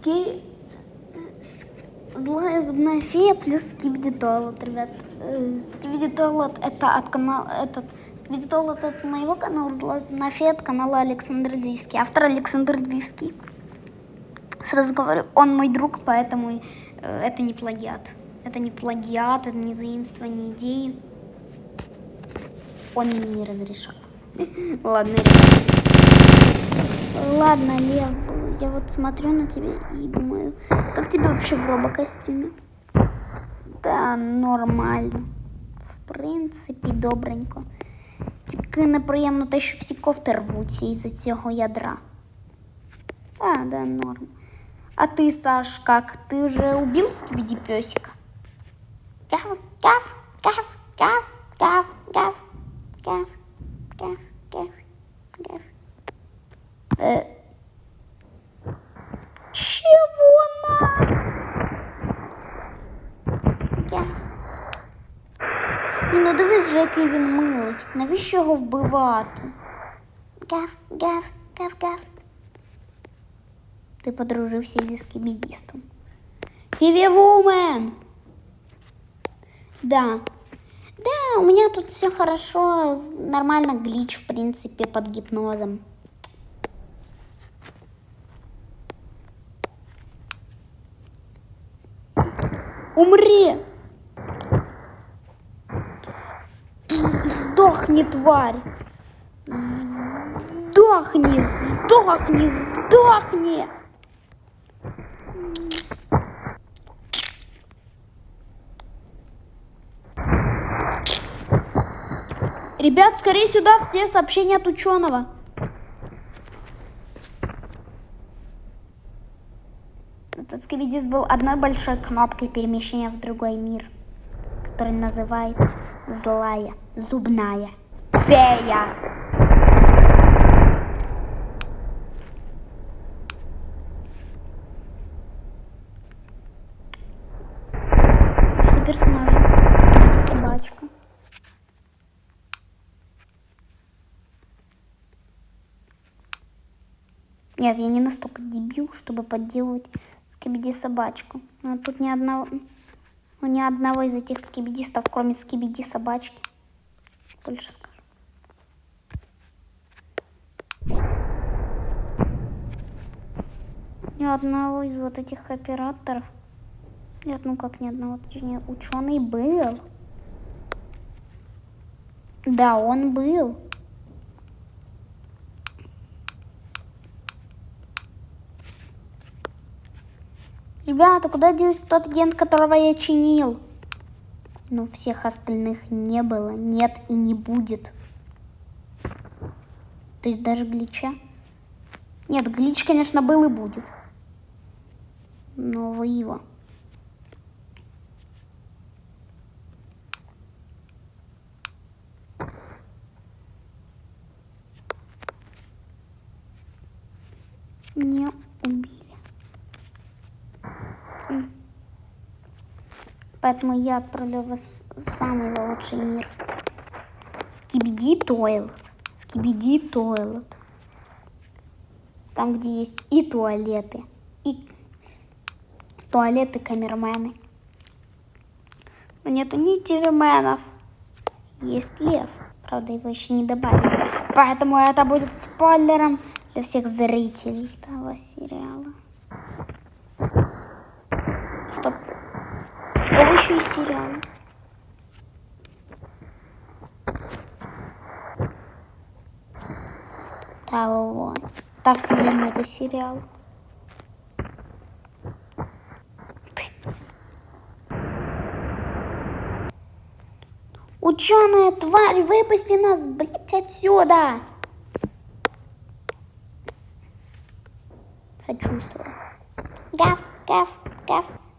ски... с- Злая зубная фея плюс Скибиди Тойлет, ребят. Э, Скибиди Тойлет это от канала... Этот... Скибиди Тойлет от моего канала, Злая зубная фея от канала Александр Львивский. Автор Александр Львивский. Сразу говорю, он мой друг, поэтому э, это не плагиат. Это не плагиат, это не заимствование идеи. Он мне не разрешал. Ладно, ребят. Ладно, Лев, я вот смотрю на тебя и думаю, как тебе вообще в робокостюме? Да, нормально. В принципі, добренько. Тільки неприємно те, що всі кофти рвуться із-за цього ядра. А, да, норм. А ты, Саш, как? Ты уже убил скибиди песика? Гав, гав, гав, гав, гав, гав, гав, гав, гав, гав. Э, чего на? Гав. Ні, ну дивись же, який він милий. Навіщо його вбивати? Гав, гав, гав, гав. Ти подружився зі скібідістом. TV Woman! Да. Да, у меня тут все хорошо. Нормально глич, в принципе, под гипнозом. Умри! Сдохни, тварь! Сдохни, сдохни, сдохни! Ребят, скорее сюда все сообщения от ученого. Этот скибидис был одной большой кнопкой перемещения в другой мир, который называется злая зубная фея. Все. Скибиди собачка. Нет, я не настолько дебил, чтобы подделывать скибиди собачку. Но тут ни одного, ну, ни одного из этих скибидистов, кроме скибиди собачки. Больше скажу. Ни одного из вот этих операторов. Нет, ну как ни одного, точнее, ученый был. Да, он был. Ребята, куда делся тот агент, которого я чинил? Но всех остальных не было, нет и не будет. То есть даже глича? Нет, глич, конечно, был и будет. Но вы его. Меня убили. Поэтому я отправлю вас в самый лучший мир. Скибиди Тойлет. Скибиди Тойлет. Там, где есть и туалеты, и туалеты камермены. Но нету ни тивименов. Есть лев. Правда, его еще не добавили. Поэтому это будет спойлером для всех зрителей того сериала. Еще есть сериала? Да, вот. Та вселенная это сериал. Ученая тварь, выпусти нас, блядь, отсюда! Сочувствую. Гав, гав, гав.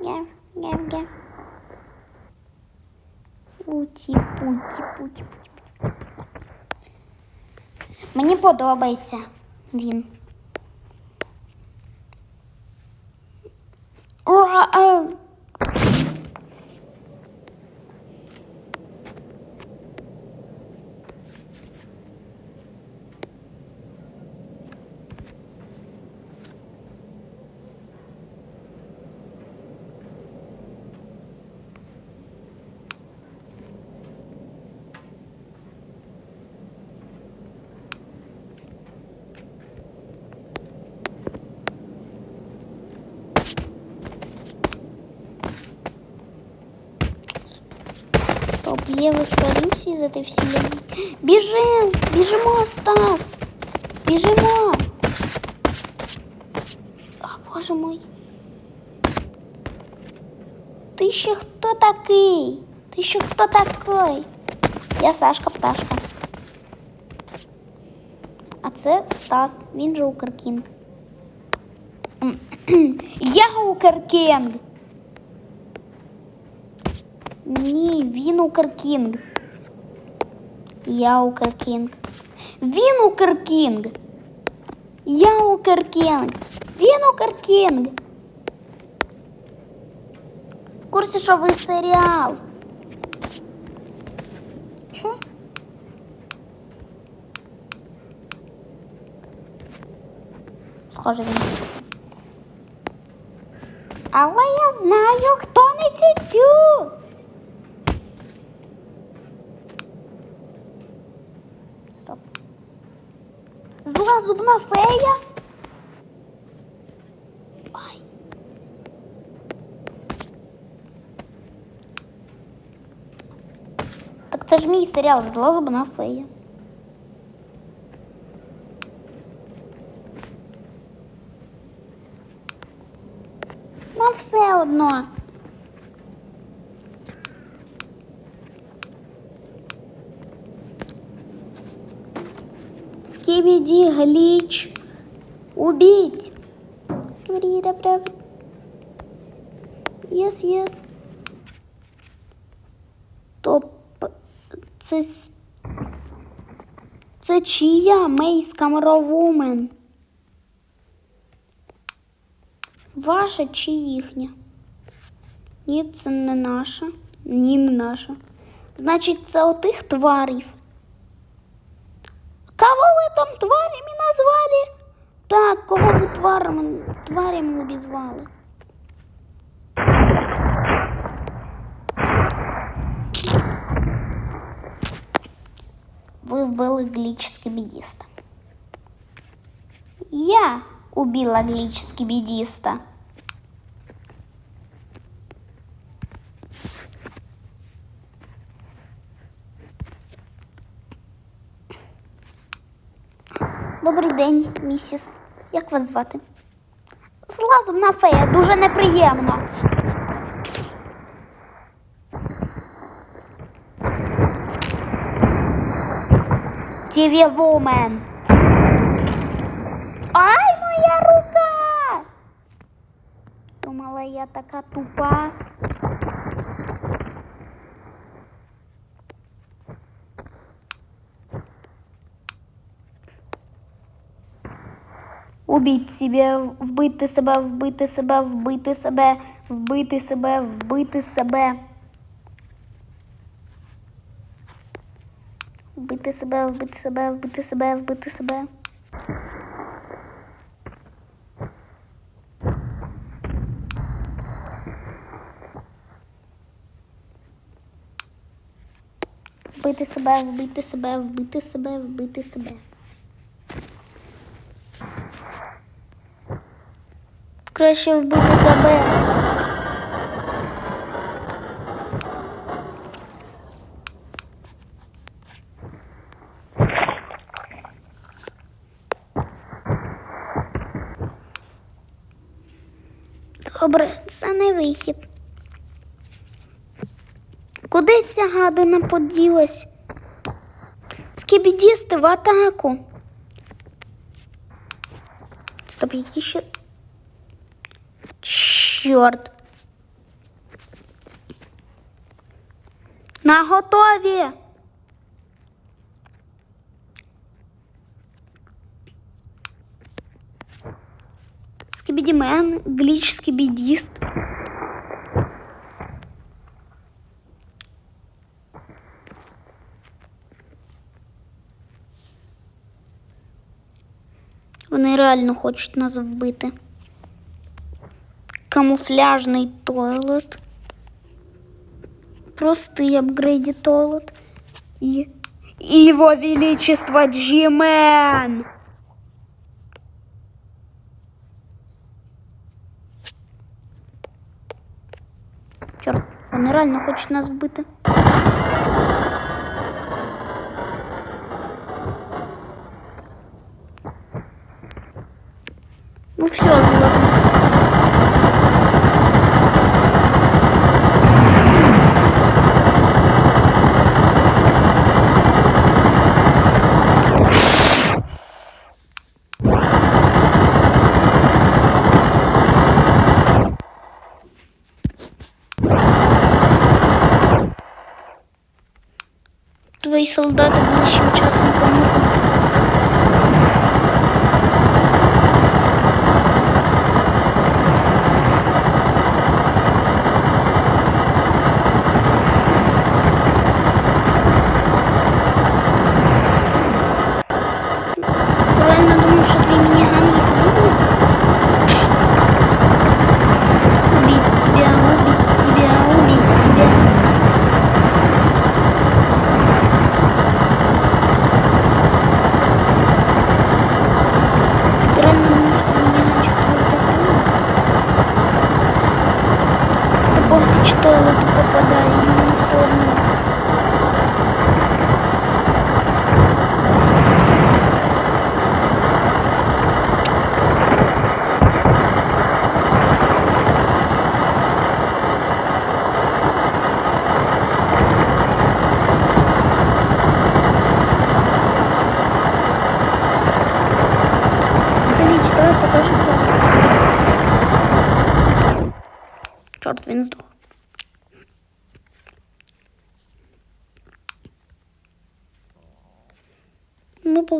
Гав, гав, гав, гав. Путі, путі, путі, путі, путі. Мені подобається він. Ура! а. Лев испарився из этой вселенной. Бежим! Бежимо, Стас! Бежимо! О, боже мой. Ти ще хто такий? Ти ще хто такий? Я Сашка Пташка. А це Стас, він же Укркінг. М, Я Укркінг. Ні, він Укркінг. Я Укркінг. Він Укркінг. Я Укркінг. Він Укркінг. В курсі, що ви серіал. Що? Схоже, він. Але я знаю, хто не тютю. Зубна фея. Ай. Так це ж мій серіал Зла зубна фея. Нам все одно. Скибиди, глич. Убить. Говори, раб Yes, yes. Топ. Це... Це чия Мейс Камеровумен? Ваша чи їхня? Ні, це не наша. Ні, не наша. Значить, це отих тварів. Кого ви там тварями назвали? Так, кого ви тварами, тварями обізвали? Ви вбили гліч скібідіста. Я убила гліч скібідіста. Місіс. Як вас звати? Зла зубна фея, дуже неприємно. TV Woman. Ай, моя рука! Думала, я така тупа. Убить себе, вбити себе, вбити себе, вбити себе, вбити себе, вбити себе. Вбити себе, вбити себе, вбити себе, вбити себе. Вбити себе, вбити себе, вбити себе, вбити себе. Краще вбити тебе. Добре, це не вихід. Куди ця гадина поділась? Скібідісти в атаку. Стоп, які ще. Чорт. На готові. Скибідімен, гліч, скибідіст. Вони реально хочуть нас вбити. камуфляжный тойлет, простый апгрейди тойлет и его величество Джимен. Черт, он реально хочет нас вбити. Ну все, зло. Твої солдати ближчим часом помруть.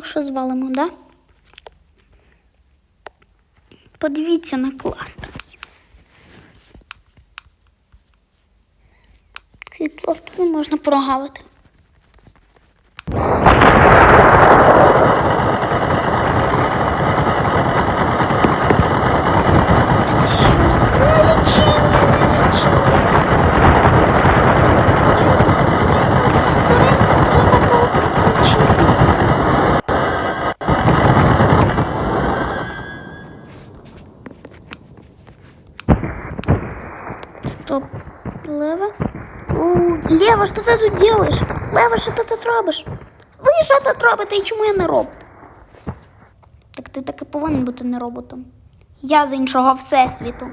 Що звалимо, да? Подивіться на клас такий. Цей клас не можна прогавити. На лечение, на лечение. Скоренько треба було підлечитись. Стоп. Лева? У, Лева, що ти тут делаєш? Лева, що ти тут робиш? Ви що тут робите і чому я не робот? Так ти таки повинен бути не роботом. Я з іншого всесвіту.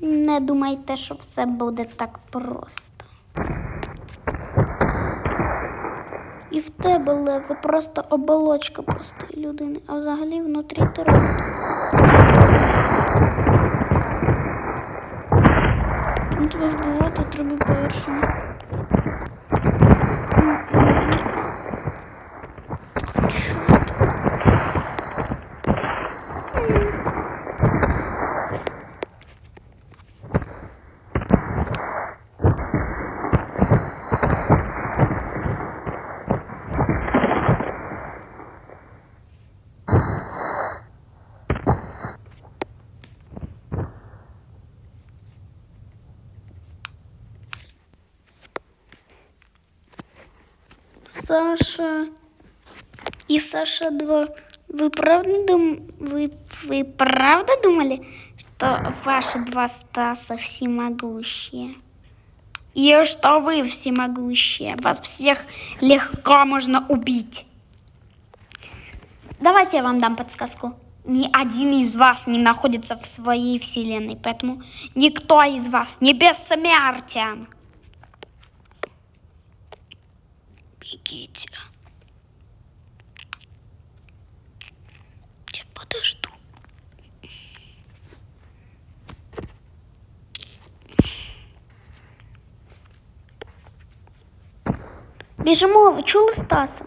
Не думайте, що все буде так просто. І в тебе лево просто оболочка простої людини, а взагалі внутрі ти робот. Тому тебе вбивати треба першим. Саша и Саша 2. Вы правда дум... вы, вы правда думали, что ваши два Стаса всемогущие? И что вы всемогущие? Вас всех легко можно убить. Давайте я вам дам подсказку. Ни один из вас не находится в своей вселенной, поэтому никто из вас не бессмертен. Бегите. подожду. Біжимо, ви чули Стаса?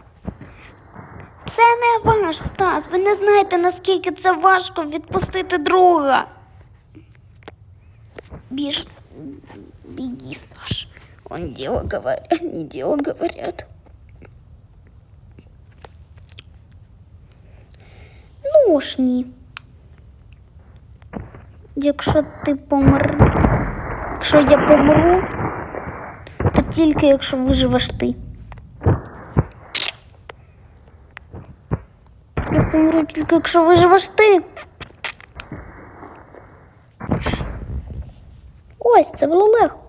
Це не ваш Стас. Ви не знаєте, наскільки це важко відпустити друга. Біж. Беги, Саш. Он дело говорят, не дело говорят. Ну ні. Якщо ти помр... Якщо я помру, то тільки якщо виживеш ти. Я помру тільки якщо виживеш ти. Ось, це було легко.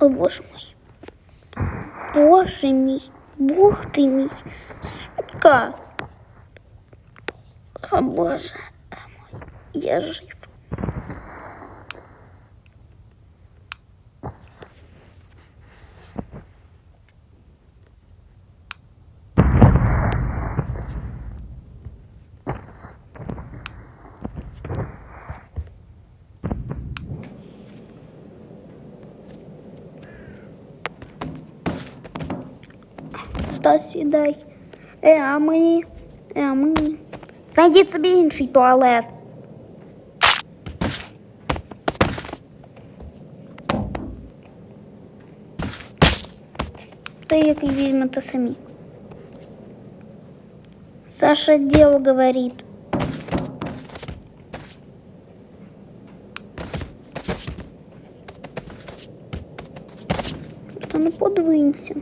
О, боже мой. Боже мій, Бог ти мій, сука. О, боже мой, я жив. Стас, сідай. Е, а ми. Е, а ми. Знайдіть собі інший туалет. Той, який візьмете самі. Саша дело говорит. Та не подвинься.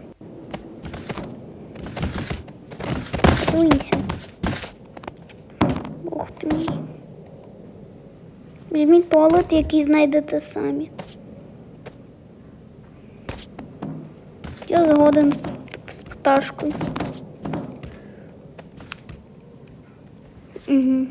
Подвинься. Бог ти мій. Візьміть туалет, який знайдете самі. Я згоден з пташкою. Угу.